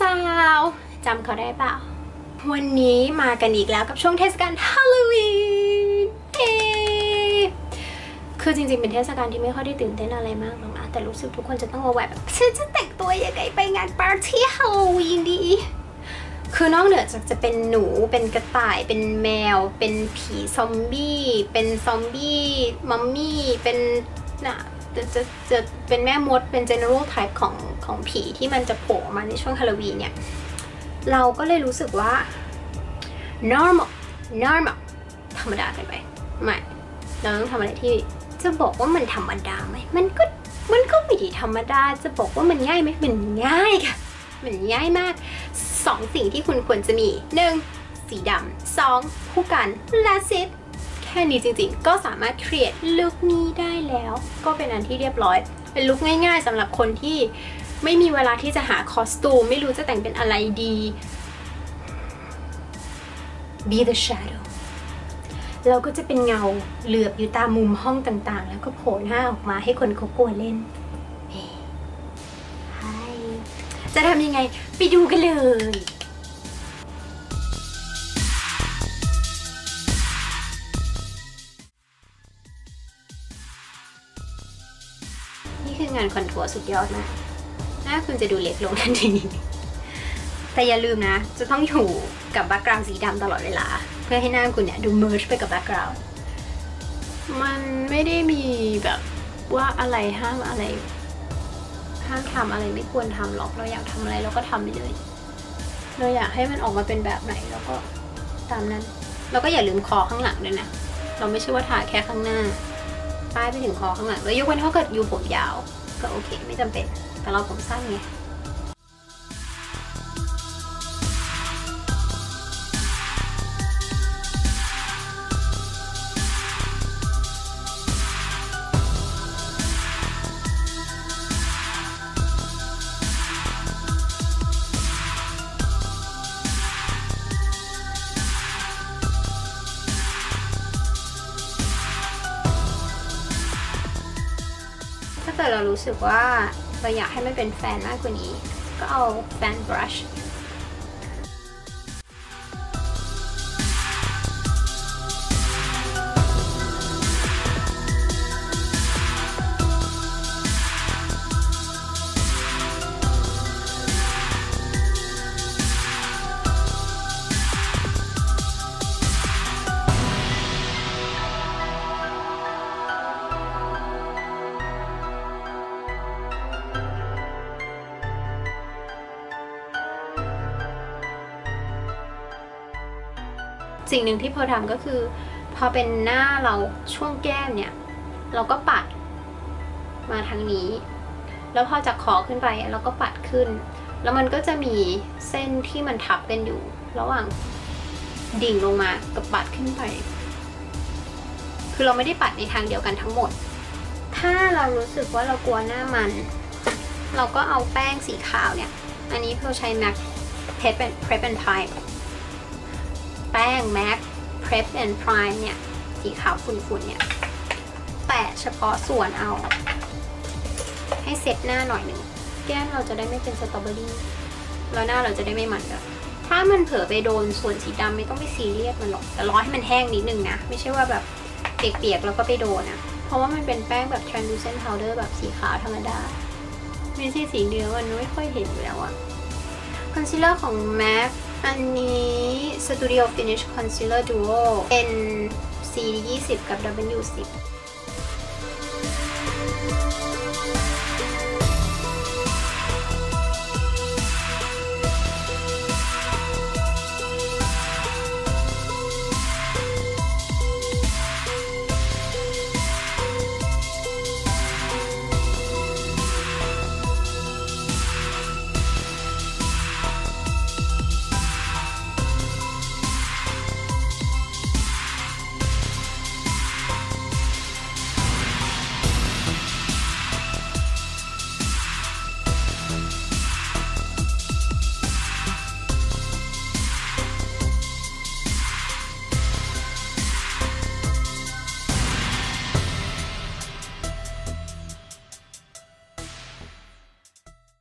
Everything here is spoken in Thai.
สาวๆจำเขาได้เปล่า วันนี้มากันอีกแล้วกับช่วงเทศกาลฮาโลวีนเคือจริงๆ เป็นเทศกาลที่ไม่ค่อยได้ตื่นเต้นอะไรมากหรอกนะแต่รู้สึกทุกคนจะต้องมาแหวกแบบฉันจะแต่งตัวยังไงไปงานปาร์ตี้ฮาโลวีนดีคือนอกเหนือจากจะเป็นหนูเป็นกระต่ายเป็นแมว เป็นผีซอมบี้ เป็นซอมบี้มัมมี่เป็นนะ จะจะจะเป็นแม่มดเป็น general type ของของผีที่มันจะโผล่ออกมาในช่วงฮาโลวีนเนี่ย เราก็เลยรู้สึกว่า normal normal ธรรมดาเกันไปไม่เราต้องทำอะไรที่จะบอกว่ามันธรรมดาไหมมันก็มันก็ไม่ได้ธรรมดาจะบอกว่ามันง่ายไหมมันง่ายค่ะมันง่ายมากสองสิ่งที่คุณควรจะมี 1. สีดำ 2. ผู้กัน That's it แค่นี้จริงๆ ก็สามารถ create ลุคนี้ได้แล้ว ก็เป็นอันที่เรียบร้อย เป็นลุคง่ายๆสำหรับคนที่ไม่มีเวลาที่จะหาคอสตูม ไม่รู้จะแต่งเป็นอะไรดี be the shadow เราก็จะเป็นเงาเหลือบอยู่ตามมุมห้องต่างๆ แล้วก็โผล่หน้าออกมาให้คนเขากลัวเล่นจะทำยังไง ไปดูกันเลย นี่คืองานคอนทัวร์สุดยอดมากหน้าคุณจะดูเล็กลงทันที แต่อย่าลืมนะ จะต้องอยู่กับแบ็กกราวด์สีดำตลอดเวลา เพื่อให้หน้าคุณเนี่ยดูเมิร์ชไปกับแบ็กกราวด์มันไม่ได้มีแบบว่าอะไรห้ามอะไร ห้ามทำอะไรไม่ควรทำหรอก เราอยากทำอะไรเราก็ทำไปเลย เราอยากให้มันออกมาเป็นแบบไหนเราก็ตามนั้น เราก็อย่าลืมคอข้างหลังด้วยนะ เราไม่ใช่ว่าทาแค่ข้างหน้า ป้ายไปถึงคอข้างหลังแล้วยกเว้นถ้าเกิดอยู่ผมยาว ก็โอเคไม่จำเป็นแต่เราผมสั้นไง เกิดเรารู้สึกว่าเราอยากให้มันเป็นแฟนมากกว่านี้ ก็เอาแฟนบรัช สิ่งหนึ่งที่พอทำก็คือ พอเป็นหน้าเราช่วงแก้มเนี่ย เราก็ปัดมาทางนี้ แล้วพอจากคอขึ้นไปเราก็ปัดขึ้น แล้วมันก็จะมีเส้นที่มันทับกันอยู่ ระหว่างดิ่งลงมากับปัดขึ้นไป คือเราไม่ได้ปัดในทางเดียวกันทั้งหมด ถ้าเรารู้สึกว่าเรากลัวหน้ามัน เราก็เอาแป้งสีขาวเนี่ย อันนี้เราใช้ MAC Prep and Prep and Prime แป้ง MAC Prep and Prime เนี่ย สีขาวฝุ่นๆเนี่ยแตะเฉพาะส่วนเอา ให้เซ็ตหน้าหน่อยหนึ่ง แก้มเราจะได้ไม่เป็นสตรอเบอรี่แล้วหน้าเราจะได้ไม่มันด้วยถ้ามันเผลอไปโดนส่วนสีดำไม่ต้องไปซีเรียสมันหรอกแต่รอให้มันแห้งนิดนึงนะ ไม่ใช่ว่าแบบเปียกๆแล้วก็ไปโดนอะเพราะว่ามันเป็นแป้งแบบ translucent powder แบบสีขาวธรรมดา ไม่ใช่สีเนื้อมันไม่ค่อยเห็นอยู่แล้วอะคอนซีลเลอร์ของ MAC อันนี้ Studio Finish Concealer Duo เป็น C 20 กับ W 10